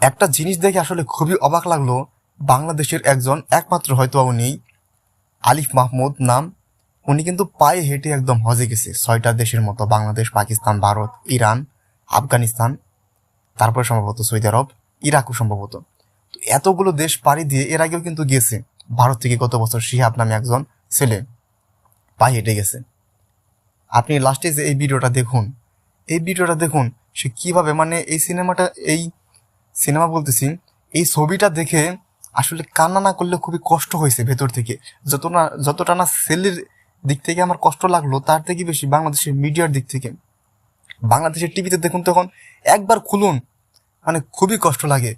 একটা জিনিস দেখে আসলে খুবই অবাক লাগল, বাংলাদেশের একজন একমাত্র হয়তো উনি আলিফ মাহমুদ নাম। উনি কিন্তু পায়ে হেঁটে একদম হজে গেছে, ছয়টা দেশের মতো, বাংলাদেশ, পাকিস্তান, ভারত, ইরান, আফগানিস্তান, তারপরে সম্ভবত সৌদি আরব, ইরাকও সম্ভবত। তো এতগুলো দেশ পাড়ি দিয়ে এর আগেও কিন্তু গিয়েছে। ভারত থেকে গত বছর শিহাব নামে একজন ছেলে পায়ে হেঁটে গেছে। আপনি লাস্টে যে এই ভিডিওটা দেখুন, এই ভিডিওটা দেখুন, সে কীভাবে মানে এই সিনেমাটা, এই সিনেমা বলতেছি, এই ছবিটা দেখে আসলে কান্না না করলে খুবই কষ্ট হয়েছে ভেতর থেকে। যত না যতটা না সেলের দিক থেকে আমার কষ্ট লাগল, তার থেকে বেশি বাংলাদেশের মিডিয়ার দিক থেকে। বাংলাদেশের টিভিতে দেখুন তখন একবার খুলুন মানে খুবই কষ্ট লাগে।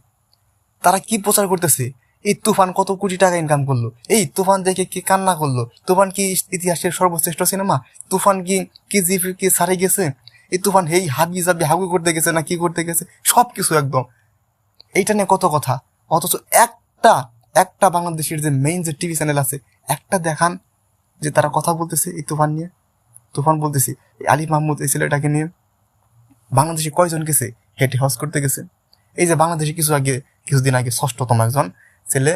তারা কি প্রচার করতেছে? এই তুফান কত কোটি টাকা ইনকাম করল? এই তুফান দেখে কি কান্না করল? তুফান কি ইতিহাসের সর্বশ্রেষ্ঠ সিনেমা? তুফান কি কি জিফ কি সারে গেছে? এই তুফান হেই হাবি যাবি, হাগু করতে গেছে না কি করতে গেছে? সব কিছু একদম। এইটা নিয়ে কত কথা? অথচ একটা একটা বাংলাদেশের যে মেইন যে টিভি চ্যানেল আছে, একটা দেখান যে তারা কথা বলতেছে এই তুফান নিয়ে। তুফান বলতেছি, এই আলী মাহমুদ এই ছেলেটাকে নিয়ে। বাংলাদেশে কয়জন গেছে? হেঁটে হজ করতে গেছে। এই যে বাংলাদেশে কিছু আগে, কিছুদিন আগে ষষ্ঠতম একজন ছেলে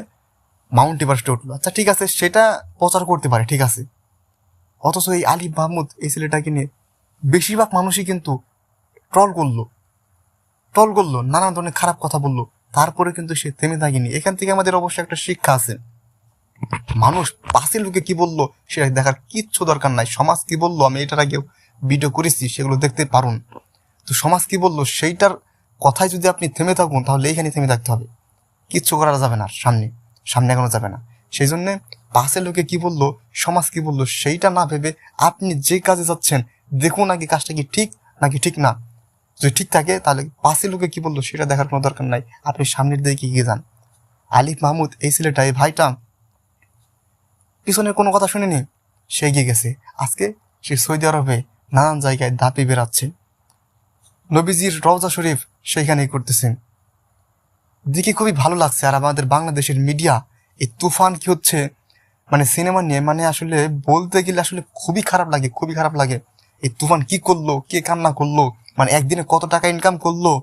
মাউন্ট এভারেস্টে উঠল। আচ্ছা ঠিক আছে, সেটা প্রচার করতে পারে, ঠিক আছে। অথচ এই আলী মাহমুদ এই ছেলেটাকে নিয়ে বেশিরভাগ মানুষই কিন্তু ট্রল করল। ট্রল করল নানান ধরনের খারাপ কথা বলল। তারপরে কিন্তু সে থেমে থাকেনি। এখান থেকে আমাদের অবশ্যই একটা শিক্ষা আছে। মানুষ পাশের লোকে কি বলল সেটা দেখার কিচ্ছু দরকার নাই। সমাজ কি বলল, আমি এটার আগেও ভিডিও করেছি, সেগুলো দেখতে পারুন। তো সমাজ কি বলল, সেইটার কথায় যদি আপনি থেমে থাকুন, তাহলে এইখানে থেমে থাকতে হবে। কিচ্ছু করা যাবে না সামনে। সামনে এখনও যাবে না। সেই জন্যে পাশের লোকে কি বলল, সমাজ কি বলল, সেইটা না ভেবে আপনি যে কাজে যাচ্ছেন, দেখুন আগে কাজটা কি ঠিক নাকি ঠিক না। যদি ঠিক থাকে, তাহলে পাশে লোকে কি বলল সেটা দেখার কোনো দরকার নাই। আপনি সামনের দিকে এগিয়ে যান। আলিফ মাহমুদ, এই ছেলেটা, এই ভাইটা, পিছনের কোনো কথা শুনিনি? সে এগিয়ে গেছে। আজকে সে সৌদি আরবে নানান জায়গায় দাপি বেড়াচ্ছে। নবীজির রওজা শরীফ সেইখানেই করতেছেন। দেখে খুবই ভালো লাগছে। আর আমাদের বাংলাদেশের মিডিয়া, এই তুফান কি হচ্ছে? মানে সিনেমা নিয়ে মানে আসলে বলতে গেলে আসলে খুবই খারাপ লাগে, খুবই খারাপ লাগে। এই তুফান কি করল, কে কান্না করল? মানে একদিনে কত টাকা ইনকাম করল,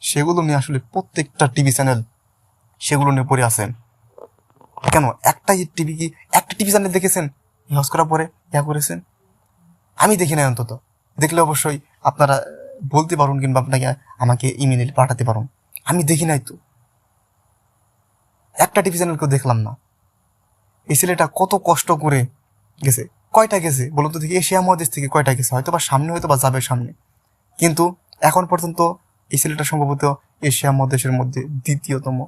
সেগুলো নিয়ে আসলে প্রত্যেকটা টিভি চ্যানেল সেগুলো নিয়ে পড়ে আছেন। কেন? একটা টিভি কি, একটা টিভি চ্যানেল দেখেছেন? হজ করার পরে ইয়া করেছেন? আমি দেখি নাই অন্তত। দেখলে অবশ্যই আপনারা বলতে পারুন কিংবা আপনাকে, আমাকে ইমেল পাঠাতে পারুন। আমি দেখি নাই তো। একটা টিভি চ্যানেলকেও দেখলাম না। এই ছেলেটা কত কষ্ট করে গেছে। কয়টা গেছে? বলুন তো দেখি, এশিয়া মহাদেশ থেকে কয়টা গেছে? হয়তো বা সামনে হয়তো বা যাবে সামনে। কিন্তু এখন পর্যন্ত এই ছেলেটা সম্ভবত এশিয়া মহাদেশের মধ্যে দ্বিতীয়তম।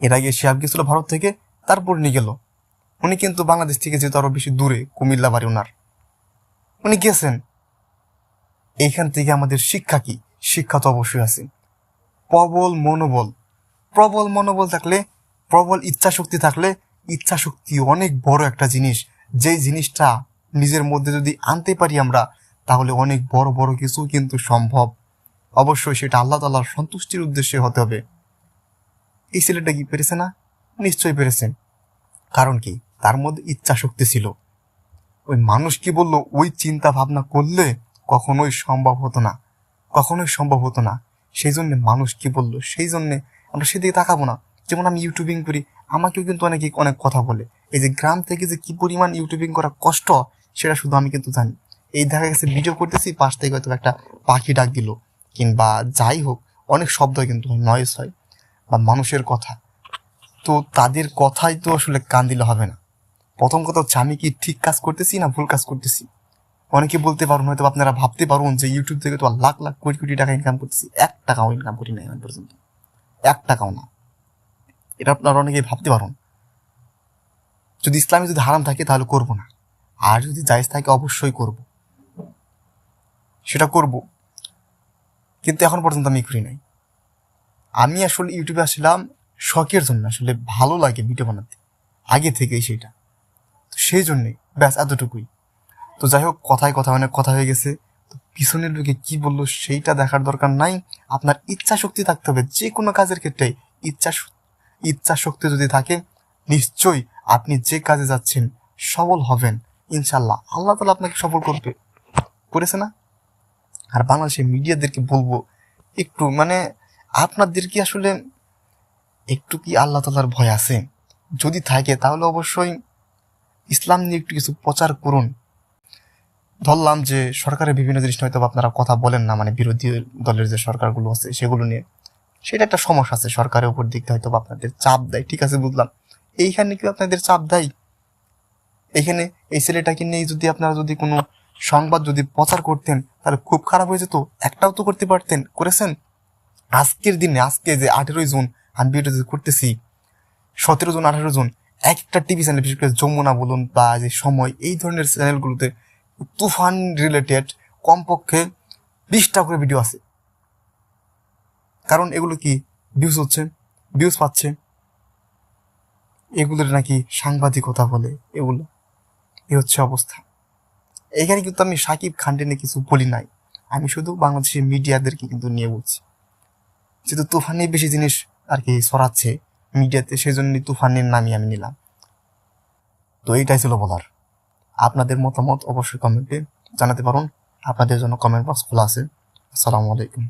এর আগে শিহাব গেছিল ভারত থেকে, তারপর নিয়ে গেল। উনি কিন্তু বাংলাদেশ থেকে যেহেতু আরও বেশি দূরে, কুমিল্লা বাড়ি ওনার উনি গেছেন। এইখান থেকে আমাদের শিক্ষা কি? শিক্ষা তো অবশ্যই আছে। প্রবল মনোবল। প্রবল মনোবল থাকলে, প্রবল ইচ্ছা শক্তি থাকলে ইচ্ছা শক্তি অনেক বড় একটা জিনিস। যেই জিনিসটা নিজের মধ্যে যদি আনতে পারি আমরা তাহলে অনেক বড় বড় কিছু কিন্তু সম্ভব। অবশ্যই সেটা আল্লাহ তাল্লাহর সন্তুষ্টির উদ্দেশ্যে হতে হবে। এই ছেলেটা কি পেরেছে না? নিশ্চয়ই পেরেছেন কারণ কি? তার মধ্যে ইচ্ছা শক্তি ছিল। ওই মানুষ কি বলল, ওই চিন্তা ভাবনা করলে কখনোই সম্ভব হতো না। কখনোই সম্ভব হতো না। সেই জন্য মানুষ কি বলল সেই জন্য আমরা সেদিকে তাকাবো না। যেমন আমি ইউটিউবিং করি, আমাকেও কিন্তু অনেকে অনেক কথা বলে। এই যে গ্রাম থেকে যে কি পরিমাণ ইউটিউবিং করা কষ্ট, সেটা শুধু আমি কিন্তু জানি। এই দেখা গেছে ভিডিও করতেছি, পাশ থেকে হয়তো একটা পাখি ডাক দিল, কিংবা যাই হোক, অনেক শব্দ কিন্তু নয়েস হয়, বা মানুষের কথা। তো তাদের কথাই তো আসলে কান দিলে হবে না। প্রথম কথা হচ্ছে, আমি কি ঠিক কাজ করতেছি না ভুল কাজ করতেছি? অনেকে বলতে পারুন, হয়তো আপনারা ভাবতে পারুন যে ইউটিউব থেকে তো লাখ লাখ কোটি কোটি টাকা ইনকাম করতেছি, এক টাকাও ইনকাম করি না এখন পর্যন্ত। এক টাকাও না। এটা আপনারা অনেকেই ভাবতে পারুন। যদি ইসলামে যদি হারাম থাকে তাহলে করব না। আর যদি জায়েজ থাকে অবশ্যই করব। সেটা করব। কিন্তু এখন পর্যন্ত আমি করি নাই। আমি আসলে ইউটিউবে আসলাম শখের জন্য, আসলে ভালো লাগে ভিডিও বানাতে। আগে থেকেই সেটা। তো সেই জন্যই ব্যাস এতটুকুই। তো যাই হোক, কথায় কথা অনেক কথা হয়ে গেছে। তো পিছনের লোকে কি বলল সেইটা দেখার দরকার নাই। আপনার ইচ্ছা শক্তি থাকতে হবে যে কোনো কাজের ক্ষেত্রে। ইচ্ছা ইচ্ছা শক্তি যদি থাকে, নিশ্চয়ই আপনি যে কাজে যাচ্ছেন সফল হবেন। ইনশাল্লাহ আল্লাহ তালা আপনাকে সফল করবে। করেছে না? আর বাংলাদেশের মিডিয়াদেরকে বলব, একটু মানে আপনাদের কি আসলে একটু কি আল্লাহ তালার ভয় আছে? যদি থাকে তাহলে অবশ্যই ইসলাম নিয়ে একটু কিছু প্রচার করুন। ধরলাম যে সরকারের বিভিন্ন জিনিস হয়তো আপনারা কথা বলেন না মানে বিরোধী দলের যে সরকারগুলো আছে সেগুলো নিয়ে। সেটা একটা সমস্যা আছে, সরকারের উপর দিক হয়তো আপনাদের চাপ দেয়, ঠিক আছে বুঝলাম। এইখানে কি আপনাদের চাপ দেয়? এখানে এই ছেলেটাকে নিয়ে যদি আপনারা যদি কোনো সংবাদ যদি প্রচার করতেন, তাহলে খুব খারাপ হয়ে যেত। একটাও তো করতে পারতেন। করেছেন? আজকের দিনে, আজকে যে আঠেরোই জুন, আমি ভিডিও করতেছি, সতেরো জন আঠেরো জুন, একটা টিভি চ্যানেল, বিশেষ করে যমুনা বলুন বা যে সময়, এই ধরনের চ্যানেলগুলোতে তুফান রিলেটেড কমপক্ষে বিশটা করে ভিডিও আছে। কারণ এগুলো কি? ভিউজ হচ্ছে ভিউজ পাচ্ছে। এগুলোর নাকি সাংবাদিকতা বলে এগুলো। এ হচ্ছে অবস্থা। এখানে কিন্তু আমি সাকিব খানকে কিছু বলি নাই। আমি শুধু বাংলাদেশের মিডিয়াদেরকে কিন্তু নিয়ে বলছি। যেহেতু তুফানে বেশি জিনিস আর কি ছড়াচ্ছে মিডিয়াতে সেই জন্যই তুফানের নামই আমি নিলাম। তো এইটাই ছিল বলার। আপনাদের মতামত অবশ্যই কমেন্টে জানাতে পারুন। আপনাদের জন্য কমেন্ট বক্স খোলা আছে। আসসালামু আলাইকুম।